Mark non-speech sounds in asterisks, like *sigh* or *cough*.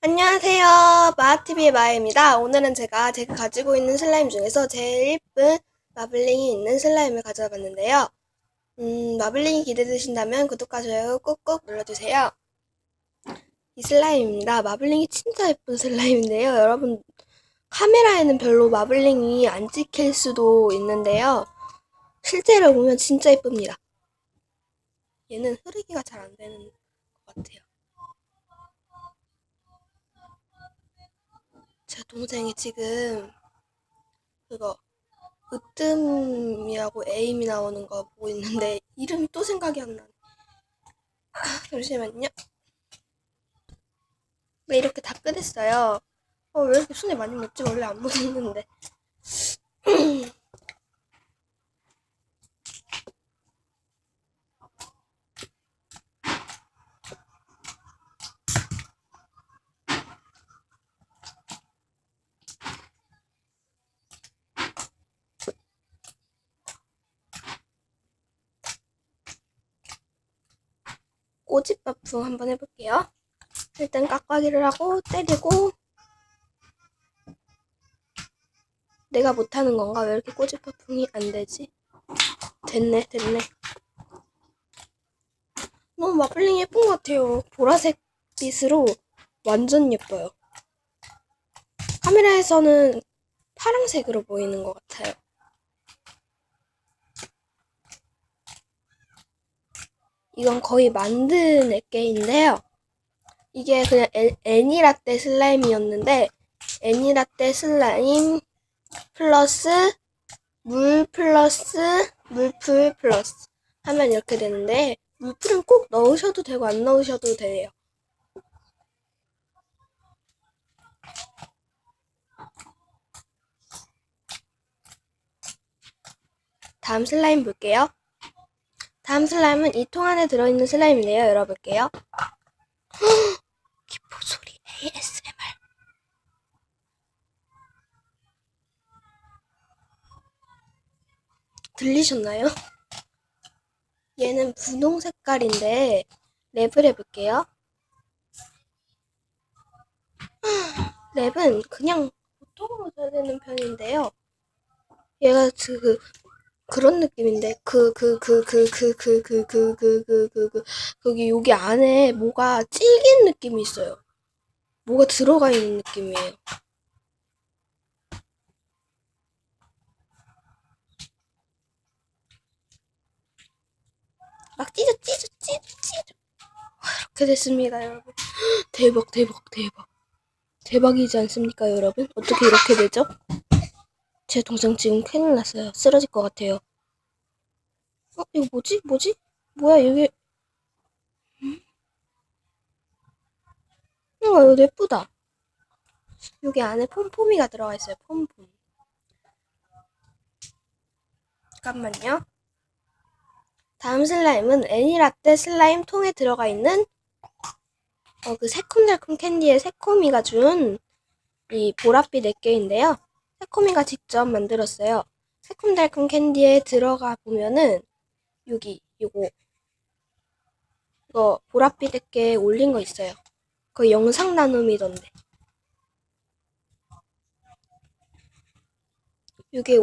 안녕하세요. 마하TV의 마혜입니다. 오늘은 제가 제가 가지고 있는 슬라임 중에서 제일 예쁜 마블링이 있는 슬라임을 가져와 봤는데요. 음, 마블링이 기대되신다면 구독과 좋아요 꾹꾹 눌러주세요. 이 슬라임입니다. 마블링이 진짜 예쁜 슬라임인데요. 여러분, 카메라에는 별로 마블링이 안 찍힐 수도 있는데요. 실제로 보면 진짜 예쁩니다. 얘는 흐르기가 잘 안 되는 것 같아요. 동생이 지금 그거 으뜸이라고 에임이 나오는 거 보고 있는데 *laughs* 이름이 또 생각이 안 나네. 아, 잠시만요. 네, 이렇게 다 끄냈어요. 어, 왜 이렇게 손에 많이 묻지? 원래 안 묻었는데. 꼬집바풍 한번 해볼게요. 일단 깍깍이를 하고 때리고 내가 못하는 건가? 왜 이렇게 꼬집바풍이 안 되지? 됐네, 됐네. 너무 마블링 예쁜 것 같아요. 보라색 빛으로 완전 예뻐요. 카메라에서는 파란색으로 보이는 것 같아요. 이건 거의 만든 액계인데요. 이게 그냥 애, 애니라떼 슬라임이었는데 애니라떼 슬라임 플러스 물 플러스 물풀 플러스 하면 이렇게 되는데 물풀은 꼭 넣으셔도 되고 안 넣으셔도 돼요. 다음 슬라임 볼게요. 다음 슬라임은 이 통 안에 들어있는 슬라임인데요. 열어볼게요. *gasps* 기포 소리 ASMR. 들리셨나요? 얘는 분홍 색깔인데 랩을 해볼게요. *gasps* 랩은 그냥 보통으로 줘야 되는 편인데요. 얘가 그 그런 느낌인데 그 그 그 그 그 그 그 그 그 그 그그 거기 여기 안에 뭐가 질긴 느낌이 있어요. 뭐가 들어가 있는 느낌이에요. 막 찢어 찢어 찢어 찢어 이렇게 됐습니다 여러분 대박 대박 대박 대박이지 않습니까 여러분 어떻게 이렇게 되죠? 제 동생 지금 큰일 났어요. 쓰러질 것 같아요. 어, 이거 뭐지? 뭐지? 뭐야, 여기. 음? 어, 이거 예쁘다. 여기 안에 폼폼이가 들어가 있어요. 폼폼. 잠깐만요. 다음 슬라임은 애니라떼 슬라임 통에 들어가 있는 어, 그 새콤달콤 캔디의 새콤이가 준 이 보랏빛 4개인데요. 새콤이가 직접 만들었어요. 새콤달콤 캔디에 들어가 보면은 여기 이거 이거 보랏빛 액게 올린 거 있어요. 그 영상 나눔이던데. 이게